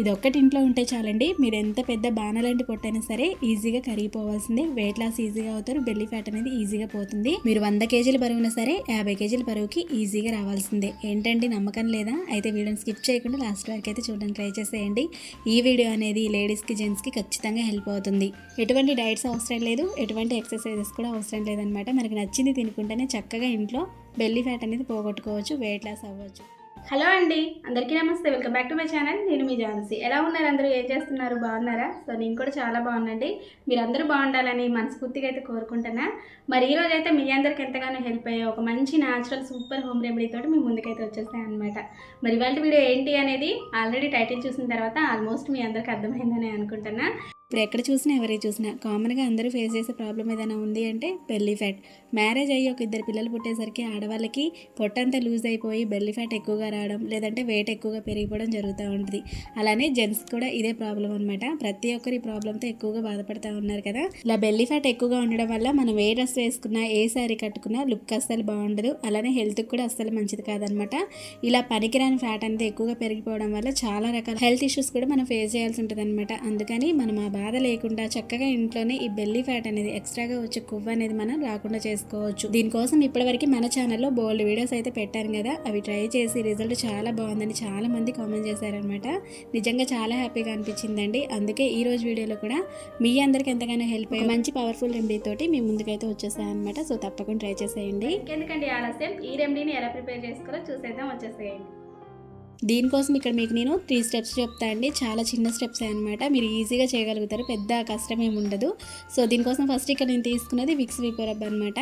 ఇది ఒక్కటి ఇంట్లో ఉంటే చాలండి. మీరు ఎంత పెద్ద బాణలాంటి పొట్టైనా సరే ఈజీగా కరిగిపోవాల్సిందే. వెయిట్ లాస్ ఈజీగా అవుతారు. బెల్లి ఫ్యాట్ అనేది ఈజీగా పోతుంది. మీరు వంద కేజీల బరువున సరే యాభై కేజీల బరువుకి ఈజీగా రావాల్సిందే. ఏంటండి నమ్మకం లేదా? అయితే వీడియోని స్కిప్ చేయకుండా లాస్ట్ వరకు అయితే చూడడానికి ట్రై చేసేయండి. ఈ వీడియో అనేది లేడీస్కి జెంట్స్కి ఖచ్చితంగా హెల్ప్ అవుతుంది. ఎటువంటి డైట్స్ అవసరం లేదు. ఎటువంటి ఎక్సర్సైజెస్ కూడా అవసరం లేదనమాట మనకి నచ్చింది తినుకుంటేనే చక్కగా ఇంట్లో బెల్లి ఫ్యాట్ అనేది పోగొట్టుకోవచ్చు. వెయిట్ లాస్ అవ్వచ్చు. హలో అండి అందరికీ నమస్తే. Welcome back to my channel. నేను మీ ఝాన్సీ. ఎలా ఉన్నారు అందరూ? ఏం చేస్తున్నారు? బాగున్నారా? సో నేను కూడా చాలా బాగున్నాండి మీరు బాగుండాలని మనస్ఫూర్తిగా అయితే కోరుకుంటున్నా. మరి ఈ రోజు అయితే మీ అందరికి ఎంతగానో హెల్ప్ అయ్యే ఒక మంచి న్యాచురల్ సూపర్ హోమ్ రెమెడీతో తోటి మీ ముందుకైతే వచ్చేస్తాయి అనమాట మరి ఇవాళ వీడియో ఏంటి అనేది ఆల్రెడీ టైటిల్ చూసిన తర్వాత ఆల్మోస్ట్ మీ అందరికి అర్థమైందని అనుకుంటున్నా. ఇప్పుడు ఎక్కడ చూసినా ఎవరి చూసినా కామన్గా అందరూ ఫేస్ చేసే ప్రాబ్లం ఏదైనా ఉంది అంటే బెల్లీ ఫ్యాట్. మ్యారేజ్ అయ్యి ఒక ఇద్దరు పిల్లలు పుట్టేసరికి ఆడవాళ్ళకి పొట్టంతా లూజ్ అయిపోయి బెల్లీ ఫ్యాట్ ఎక్కువగా రావడం లేదంటే వెయిట్ ఎక్కువగా పెరిగిపోవడం జరుగుతూ ఉంటుంది. అలానే జెంట్స్ కూడా ఇదే ప్రాబ్లం అనమాట ప్రతి ఒక్కరు ఈ ప్రాబ్లంతో ఎక్కువగా బాధపడుతూ ఉన్నారు కదా. ఇలా బెల్లీ ఫ్యాట్ ఎక్కువగా ఉండడం వల్ల మనం ఏ డ్రెస్ వేసుకున్నా ఏ శారీ కట్టుకున్నా లుక్ అస్సలు బాగుండదు. అలానే హెల్త్కి కూడా అస్సలు మంచిది కాదనమాట ఇలా పనికిరాని ఫ్యాట్ అనేది ఎక్కువగా పెరిగిపోవడం వల్ల చాలా రకాల హెల్త్ ఇష్యూస్ కూడా మనం ఫేస్ చేయాల్సి ఉంటుంది అనమాట అందుకని మనం ఆ బాధ లేకుండా చక్కగా ఇంట్లోనే ఈ బెల్లీ ఫ్యాట్ అనేది ఎక్స్ట్రాగా వచ్చే కొవ్వు అనేది మనం రాకుండా చేసుకోవచ్చు. దీనికోసం ఇప్పటివరకు మన ఛానల్లో బోల్డ్ వీడియోస్ అయితే పెట్టాను కదా అవి ట్రై చేసి రిజల్ట్ చాలా బాగుందని చాలా మంది కామెంట్ చేశారనమాట నిజంగా చాలా హ్యాపీగా అనిపించిందండి. అందుకే ఈ రోజు వీడియోలో కూడా మీ అందరికి ఎంతగానో హెల్ప్ అయ్యి మంచి పవర్ఫుల్ రెమెడీ తోటి మీ ముందుకైతే వచ్చేసాయి అనమాట సో తప్పకుండా ట్రై చేసేయండి. ఎందుకండి ఆలస్యం? ఈ రెమెడీని ఎలా ప్రిపేర్ చేసుకోవాలో చూసేద్దాం వచ్చేసేయండి. దీనికోసం ఇక్కడ మీకు నేను త్రీ స్టెప్స్ చెప్తా అండి. చాలా చిన్న స్టెప్స్ అనమాట మీరు ఈజీగా చేయగలుగుతారు. పెద్ద కష్టం ఏమి ఉండదు. సో దీనికోసం ఫస్ట్ ఇక్కడ నేను తీసుకున్నది విక్స్ విపరబ్ అనమాట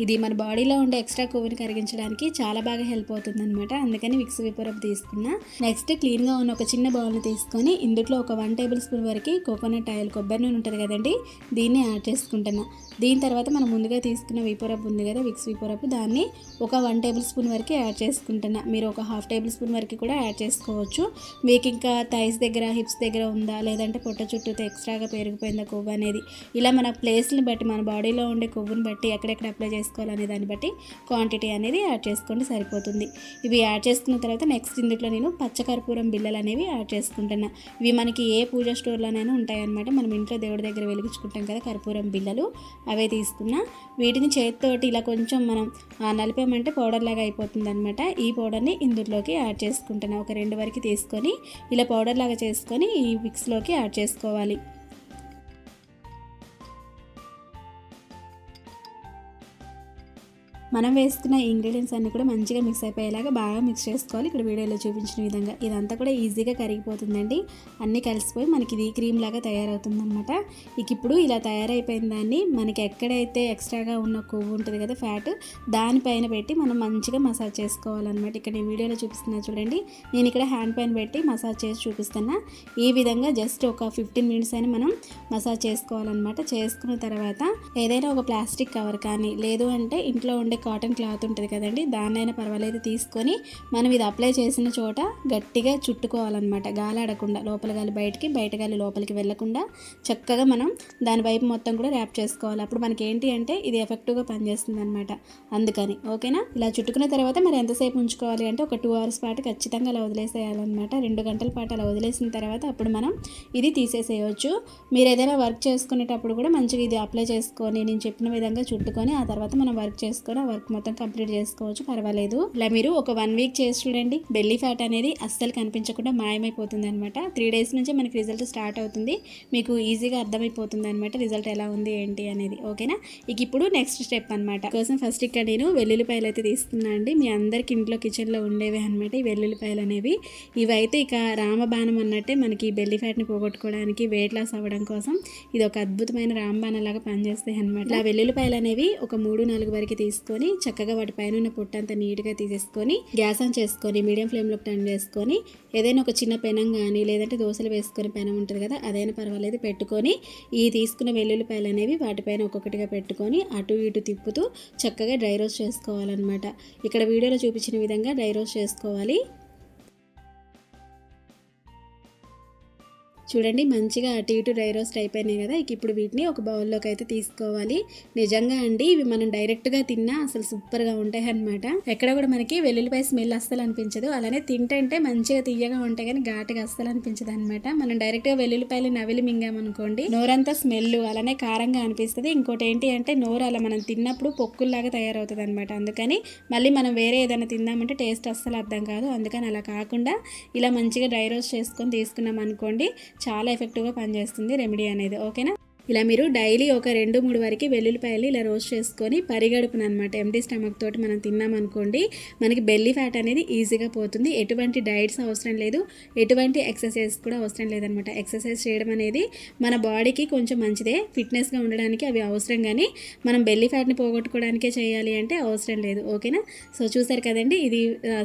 ఇది మన బాడీలో ఉండే ఎక్స్ట్రా కొవ్వుని కరిగించడానికి చాలా బాగా హెల్ప్ అవుతుంది అనమాట అందుకని విక్స్ విపరపు తీసుకున్నా. నెక్స్ట్ క్లీన్గా ఉన్న ఒక చిన్న బౌల్ని తీసుకొని ఇందులో ఒక వన్ టేబుల్ స్పూన్ వరకు కోకోనట్ ఆయిల్ కొబ్బరి నూనె ఉంటుంది కదండి దీన్ని యాడ్ చేసుకుంటున్నా. దీని తర్వాత మనం ముందుగా తీసుకున్న విపరపు ఉంది కదా విక్స్ విపరపు దాన్ని ఒక వన్ టేబుల్ స్పూన్ వరకు యాడ్ చేసుకుంటున్నా. మీరు ఒక హాఫ్ టేబుల్ స్పూన్ వరకు కూడా యాడ్ చేసుకోవచ్చు. మీకు ఇంకా థైస్ దగ్గర హిప్స్ దగ్గర ఉందా లేదంటే పొట్ట చుట్టూతో ఎక్స్ట్రాగా పెరిగిపోయిందా కొవ్వు అనేది. ఇలా మన ప్లేస్ని బట్టి మన బాడీలో ఉండే కొవ్వుని బట్టి ఎక్కడెక్కడ అప్లై తీసుకోవాలనే దాన్ని బట్టి క్వాంటిటీ అనేది యాడ్ చేసుకోండి సరిపోతుంది. ఇవి యాడ్ చేసుకున్న తర్వాత నెక్స్ట్ ఇందులో నేను పచ్చకర్పూరం బిళ్ళలు అనేవి యాడ్ చేసుకుంటున్నా. ఇవి మనకి ఏ పూజ స్టోర్లోనైనా ఉంటాయన్నమాట. మనం ఇంట్లో దేవుడి దగ్గర వెలిగించుకుంటాం కదా కర్పూరం బిళ్ళలు అవే తీసుకున్నా. వీటిని చేతితోటి ఇలా కొంచెం మనం నలిపామంటే పౌడర్ లాగా అయిపోతుంది అనమాట ఈ పౌడర్ని ఇందులోకి యాడ్ చేసుకుంటున్నా. ఒక రెండు వరకు తీసుకొని ఇలా పౌడర్ లాగా చేసుకొని ఈ మిక్స్లోకి యాడ్ చేసుకోవాలి. మనం వేసుకున్న ఇంగ్రీడియంట్స్ అన్ని కూడా మంచిగా మిక్స్ అయిపోయేలాగా బాగా మిక్స్ చేసుకోవాలి. ఇక్కడ వీడియోలో చూపించిన విధంగా ఇదంతా కూడా ఈజీగా కరిగిపోతుందండి. అన్నీ కలిసిపోయి మనకి ఇది క్రీమ్ లాగా తయారవుతుందన్నమాట. ఇక ఇప్పుడు ఇలా తయారైపోయిన దాన్ని మనకి ఎక్కడైతే ఎక్స్ట్రాగా ఉన్న కొవ్వు ఉంటుంది కదా ఫ్యాట్ దానిపైన పెట్టి మనం మంచిగా మసాజ్ చేసుకోవాలన్నమాట. ఇక్కడ నేను వీడియోలో చూపిస్తున్నా చూడండి. నేను ఇక్కడ హ్యాండ్ పైన పెట్టి మసాజ్ చేసి చూపిస్తున్నా. ఈ విధంగా జస్ట్ ఒక ఫిఫ్టీన్ మినిట్స్ అయినా మనం మసాజ్ చేసుకోవాలన్నమాట. చేసుకున్న తర్వాత ఏదైనా ఒక ప్లాస్టిక్ కవర్ కానీ లేదు అంటే ఇంట్లో ఉండే కాటన్ క్లాత్ ఉంటుంది కదండి దాన్నైనా పర్వాలేదు తీసుకొని మనం ఇది అప్లై చేసిన చోట గట్టిగా చుట్టుకోవాలన్నమాట. గాలి ఆడకుండా లోపల గాలి బయటికి బయట గాలి లోపలికి వెళ్ళకుండా చక్కగా మనం దాని వైపు మొత్తం కూడా ర్యాప్ చేసుకోవాలి. అప్పుడు మనకి ఏంటి అంటే ఇది ఎఫెక్టివ్గా పనిచేస్తుంది అనమాట అందుకని ఓకేనా? ఇలా చుట్టుకున్న తర్వాత మరి ఎంతసేపు ఉంచుకోవాలి అంటే ఒక టూ అవర్స్ పాటు ఖచ్చితంగా అలా వదిలేసేయాలన్నమాట. రెండు గంటల పాటు అలా వదిలేసిన తర్వాత అప్పుడు మనం ఇది తీసేసేయవచ్చు మీరు ఏదైనా వర్క్ చేసుకునేటప్పుడు కూడా మంచిగా ఇది అప్లై చేసుకొని నేను చెప్పిన విధంగా చుట్టుకొని ఆ తర్వాత మనం వర్క్ చేసుకొని ఆ వర్క్ మొత్తం కంప్లీట్ చేసుకోవచ్చు పర్వాలేదు. ఇలా మీరు ఒక వన్ వీక్ చేసి చూడండి. బెల్లీ ఫ్యాట్ అనేది అస్సలు కనిపించకుండా మాయమైపోతుంది అనమాట త్రీ డేస్ నుంచే మనకి రిజల్ట్ స్టార్ట్ అవుతుంది. మీకు ఈజీగా అర్థమైపోతుంది అనమాట రిజల్ట్ ఎలా ఉంది ఏంటి అనేది. ఓకేనా? ఇక ఇప్పుడు నెక్స్ట్ స్టెప్ అనమాట కోసం ఫస్ట్ ఇక్కడ నేను వెల్లుల్లిపాయలు అయితే తీసుకున్నా అండి. మీ అందరికి ఇంట్లో కిచెన్లో ఉండేవి అనమాట ఈ వెల్లుల్లిపాయలు అనేవి. ఇవైతే ఇక రామబాణం అన్నట్టే మనకి బెల్లీ ఫ్యాట్ని పోగొట్టుకోవడానికి వెయిట్ లాస్ అవ్వడం కోసం ఇది ఒక అద్భుతమైన రామబాణం లాగా పనిచేస్తాయి అనమాట ఇలా వెల్లుల్లిపాయలు అనేవి ఒక మూడు నాలుగు వరకు తీసుకొని చక్కగా వాటి పైన ఉన్న పొట్టు అంతా నీట్గా తీసేసుకొని గ్యాస్ ఆన్ చేసుకొని మీడియం ఫ్లేమ్లో టర్న్ చేసుకొని ఏదైనా ఒక చిన్న పెనం కానీ లేదంటే దోశలు వేసుకొని పెనం ఉంటుంది కదా అదైనా పర్వాలేదు. పెట్టుకొని ఈ తీసుకున్న వెల్లుల్లిపాయలు అనేవి వాటిపైన ఒక్కొక్కటిగా పెట్టుకొని అటు ఇటు తిప్పుతూ చక్కగా డ్రై రోస్ట్ చేసుకోవాలన్నమాట. ఇక్కడ వీడియోలో చూపించిన విధంగా డ్రై రోస్ట్ చేసుకోవాలి. చూడండి మంచిగా అటు ఇటు డ్రై రోస్ట్ అయిపోయినాయి కదా. ఇక ఇప్పుడు వీటిని ఒక బౌల్లోకి అయితే తీసుకోవాలి. నిజంగా అండి ఇవి మనం డైరెక్ట్గా తిన్నా అసలు సూపర్గా ఉంటాయి అనమాట ఎక్కడ కూడా మనకి వెల్లుల్లిపాయ స్మెల్ అస్సలు అనిపించదు. అలానే తింటే మంచిగా తీయగా ఉంటాయి కానీ ఘాటుగా అస్సలు అనిపించదు అనమాట మనం డైరెక్ట్గా వెల్లుల్లిపాయలు నవిలి మింగామనుకోండి నోరంతా స్మెల్ అలానే కారంగా అనిపిస్తుంది. ఇంకోటి ఏంటి అంటే నోరు అలా మనం తిన్నప్పుడు పొక్కుల్లాగా తయారవుతుంది అనమాట అందుకని మళ్ళీ మనం వేరే ఏదైనా తిందామంటే టేస్ట్ అస్సలు అర్థం కాదు. అందుకని అలా కాకుండా ఇలా మంచిగా డ్రై రోస్ట్ చేసుకొని తీసుకున్నాం అనుకోండి చాలా ఎఫెక్టివ్గా పనిచేస్తుంది రెమెడీ అనేది. ఓకేనా ఇలా మీరు డైలీ ఒక రెండు మూడు వరకు వెల్లుల్లిపాయలు ఇలా రోస్ట్ చేసుకొని పరిగడుపున అనమాట ఎంటీ స్టమక్ తోటి మనం తిన్నామనుకోండి మనకి బెల్లీ ఫ్యాట్ అనేది ఈజీగా పోతుంది. ఎటువంటి డైట్స్ అవసరం లేదు. ఎటువంటి ఎక్సర్సైజ్ కూడా అవసరం లేదనమాట ఎక్సర్సైజ్ చేయడం అనేది మన బాడీకి కొంచెం మంచిదే. ఫిట్నెస్గా ఉండడానికి అవి అవసరం కానీ మనం బెల్లీ ఫ్యాట్ని పోగొట్టుకోవడానికే చేయాలి అంటే అవసరం లేదు. ఓకేనా? సో చూసారు కదండి ఇది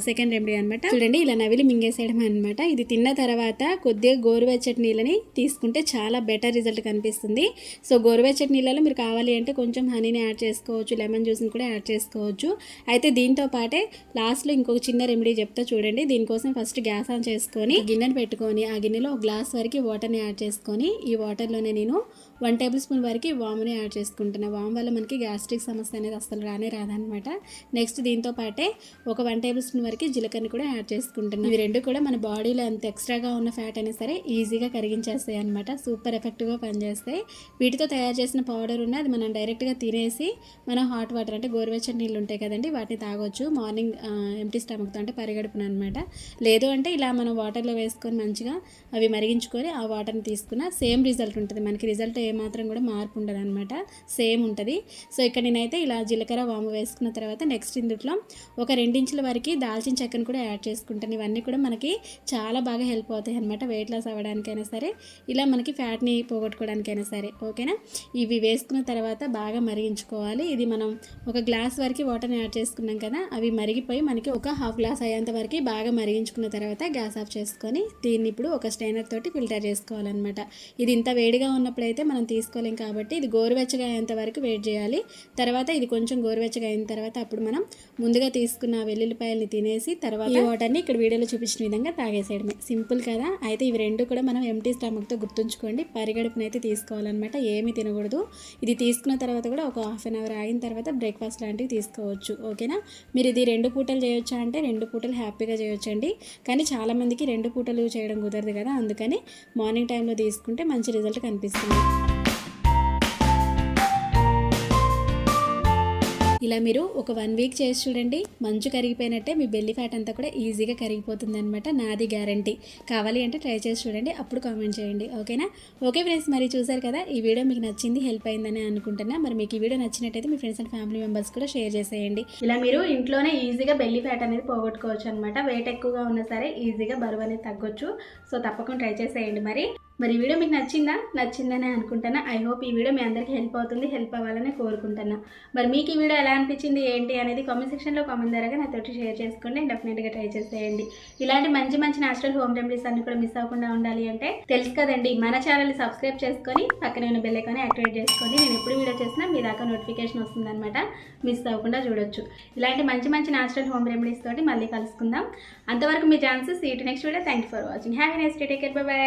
సెకండ్ రెమెడీ అనమాట చూడండి ఇలా నవిలి మింగేసేయడం అనమాట ఇది తిన్న తర్వాత కొద్దిగా గోరువెచ్చటి నీళ్ళని తీసుకుంటే చాలా బెటర్ రిజల్ట్ కనిపిస్తుంది. సో గోరువెచ్చటి నీళ్ళలో మీరు కావాలి అంటే కొంచెం హనీని యాడ్ చేసుకోవచ్చు లెమన్ జ్యూస్ని కూడా యాడ్ చేసుకోవచ్చు. అయితే దీంతో పాటే లాస్ట్లో ఇంకొక చిన్న రెమెడీ చెప్తా చూడండి. దీనికోసం ఫస్ట్ గ్యాస్ ఆన్ చేసుకొని గిన్నెను పెట్టుకొని ఆ గిన్నెలో ఒక గ్లాస్ వరకు వాటర్ని యాడ్ చేసుకొని ఈ వాటర్లోనే నేను వన్ టేబుల్ స్పూన్ వరకు వామ్ని యాడ్ చేసుకుంటున్నా. వామ్ వల్ల మనకి గ్యాస్ట్రిక్ సమస్య అనేది అసలు రానే రాదనమాట నెక్స్ట్ దీంతో పాటే ఒక వన్ టేబుల్ స్పూన్ వరకు జీలకర్ర కూడా యాడ్ చేసుకుంటున్నాను ఇవి రెండు కూడా మన బాడీలో ఎంత ఎక్స్ట్రాగా ఉన్న ఫ్యాట్ అయినా సరే ఈజీగా కరిగించేస్తాయి అనమాట సూపర్ ఎఫెక్టివ్గా పనిచేస్తాయి. వీటితో తయారు చేసిన పౌడర్ ఉన్న అది మనం డైరెక్ట్గా తినేసి మనం హాట్ వాటర్ అంటే గోరువెచ్చని నీళ్ళు ఉంటాయి కదండి వాటిని తాగొచ్చు. మార్నింగ్ ఎంటీ స్టమక్తో అంటే పరిగడుపున అనమాట లేదు అంటే ఇలా మనం వాటర్లో వేసుకొని మంచిగా అవి మరిగించుకొని ఆ వాటర్ని తీసుకున్న సేమ్ రిజల్ట్ ఉంటుంది. మనకి రిజల్ట్ ఏమాత్రం కూడా మార్పు ఉండదు అనమాట సేమ్ ఉంటుంది. సో ఇక్కడ నేనైతే ఇలా జీలకర్ర వాము వేసుకున్న తర్వాత నెక్స్ట్ ఇందులో ఒక రెండించుల వరకు దాల్చిన చెక్కను కూడా యాడ్ చేసుకుంటాను. ఇవన్నీ కూడా మనకి చాలా బాగా హెల్ప్ అవుతాయి అనమాట వెయిట్ లాస్ అవ్వడానికైనా సరే ఇలా మనకి ఫ్యాట్ని పోగొట్టుకోవడానికైనా సరే. ఓకేనా ఇవి వేసుకున్న తర్వాత బాగా మరిగించుకోవాలి. ఇది మనం ఒక గ్లాస్ వరకు వాటర్ని యాడ్ చేసుకున్నాం కదా అవి మరిగిపోయి మనకి ఒక హాఫ్ గ్లాస్ అయ్యేంత వరకు బాగా మరిగించుకున్న తర్వాత గ్యాస్ ఆఫ్ చేసుకొని దీన్ని ఇప్పుడు ఒక స్టైనర్ తోటి ఫిల్టర్ చేసుకోవాలన్నమాట. ఇది ఇంత వేడిగా ఉన్నప్పుడైతే మనం మనం తీసుకోలేం కాబట్టి ఇది గోరువెచ్చగా అయ్యేంత వరకు వెయిట్ చేయాలి. తర్వాత ఇది కొంచెం గోరువెచ్చగా అయిన తర్వాత అప్పుడు మనం ముందుగా తీసుకున్న వెల్లుల్లిపాయల్ని తినేసి తర్వాత ఈ వాటర్ని ఇక్కడ వీడియోలో చూపించిన విధంగా తాగేసేయడమే. సింపుల్ కదా? అయితే ఇవి రెండు కూడా మనం ఎంటీ స్టమక్తో గుర్తుంచుకోండి. పరిగడుపునైతే తీసుకోవాలన్నమాట. ఏమీ తినకూడదు. ఇది తీసుకున్న తర్వాత కూడా ఒక హాఫ్ అన్ అవర్ ఆగిన తర్వాత బ్రేక్ఫాస్ట్ లాంటివి తీసుకోవచ్చు. ఓకేనా? మీరు ఇది రెండు పూటలు చేయొచ్చా అంటే రెండు పూటలు హ్యాపీగా చేయొచ్చండి. కానీ చాలామందికి రెండు పూటలు చేయడం కుదరదు కదా? అందుకని మార్నింగ్ టైంలో తీసుకుంటే మంచి రిజల్ట్ కనిపిస్తుంది. ఇలా మీరు ఒక వన్ వీక్ చేసి చూడండి మంచు కరిగిపోయినట్టే మీ బెల్లి ఫ్యాట్ అంతా కూడా ఈజీగా కరిగిపోతుంది అనమాట నాది గ్యారంటీ కావాలి అంటే ట్రై చేసి చూడండి అప్పుడు కామెంట్ చేయండి. ఓకేనా ఓకే ఫ్రెండ్స్ మరి చూసారు కదా ఈ వీడియో మీకు నచ్చింది హెల్ప్ అయిందని అనుకుంటున్నా. మరి మీకు ఈ వీడియో నచ్చినట్టయితే మీ ఫ్రెండ్స్ అండ్ ఫ్యామిలీ మెంబర్స్ కూడా షేర్ చేసేయండి. ఇలా మీరు ఇంట్లోనే ఈజీగా బెల్లీ ఫ్యాట్ అనేది పోగొట్టుకోవచ్చు అనమాట వెయిట్ ఎక్కువగా ఉన్నా సరే ఈజీగా బరువు అనేది తగ్గొచ్చు. సో తప్పకుండా ట్రై చేసేయండి మరి. మరి ఈ వీడియో మీకు నచ్చిందా? నచ్చిందనే అనుకుంటున్నా. ఐ హోప్ ఈ వీడియో మీ అందరికీ హెల్ప్ అవుతుంది హెల్ప్ అవ్వాలని కోరుకుంటున్నా. మరి మీకు ఈ వీడియో ఎలా అనిపించింది ఏంటి అనేది కామెంట్ సెక్షన్లో కామెంట్ ద్వారా నాతోటి షేర్ చేసుకోండి. డెఫినెట్గా ట్రై చేసేయండి. ఇలాంటి మంచి మంచి నేచురల్ హోమ్ రెమెడీస్ అన్ని కూడా మిస్ అవ్వకుండా ఉండాలి అంటే తెలుసు కదండి మన ఛానల్ని సబ్స్క్రైబ్ చేసుకొని పక్కనే ఉన్న బెల్ ఐకాన్ని యాక్టివేట్ చేసుకొని నేను ఎప్పుడు వీడియో చేసినా మీ దాకా నోటిఫికేషన్ వస్తుందన్నమాట. మిస్ అవ్వకుండా చూడొచ్చు. ఇలాంటి మంచి మంచి నేచురల్ హోమ్ రెమెడీస్ తోటి మళ్ళీ కలుసుకుందాం. అంతవరకు మీ ఛాన్సెస్ ఈ next video thank you for watching happy next take care bye